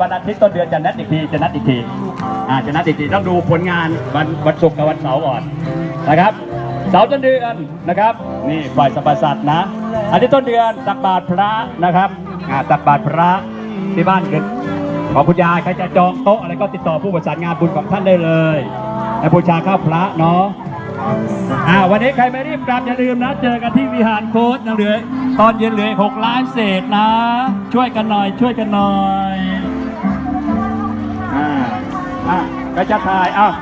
วันอาทิตย์ต้นเดือนจะนัดอีกทีจะนัดอีกทีอ่าจะนัดอีกทีต้องดูผลงานวันวันศุกร์กับวันเสาร์ก่อนนะครับเสาร์ต้นเดือนนะครับ นี่ฝ่ายสรรพสัตว์นะอาทิตย์ต้นเดือนตักบาตรพระนะครับอ่าตักบาตรพระที่บ้านเกิดของคุณยายใครจะจองโต๊ะอะไรก็ติดต่อผู้ประสานงานบุญของท่านได้เลยและบูชาข้าวพระเนาะอ่าวันนี้ใครไม่รีบกลับอย่าลืมนะ เจอกันที่วิหารโค้ดยังเหลือตอนเย็นเหลือหกล้านเศษนะ ช่วยกันหน่อยช่วยกันหน่อย อ่าก็จะถ่ายอ้าว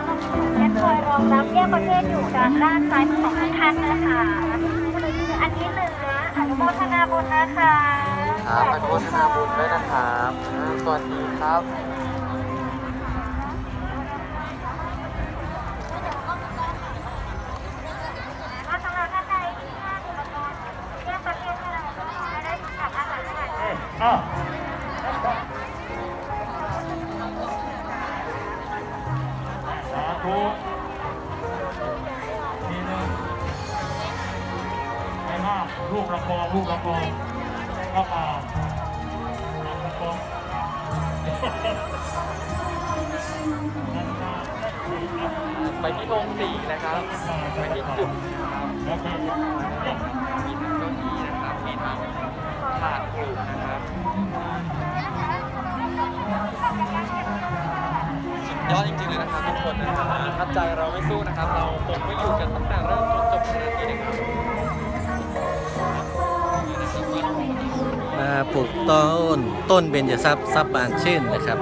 แยกคอยรองรับแยกประเภทอยู่ด้านด้านซ้ายมือของทุกท่านนะคะอันนี้เหลืออนุโมทนาบุญนะคะครับอนุโมทนาบุญด้วยนะครับอ่าสวัสดีครับว่า หรับท่านใดที่ห้างอุปกรณ์แยกประเภทให้เราไม่ได้สัมผัสอาหารอาหารอ้าวสาธุทีหนึงไม่มากลูกละครลูกละครก็มาไปที่องค์สี่นะครับ ไปที่จุดโอเคมีทั้งเก้าอี้นะครับ มีทั้งถาดปลูกนะครับ นะครับทุกคนนะครับถ้าใจเราไม่สู้นะครับ เราคงไม่อยู่กันตั้งแต่เริ่มจนจบขนาดนี้นะครับมาปลูกต้นต้นเบญจทรัพย์ทรัพย์บานชื่นนะครับ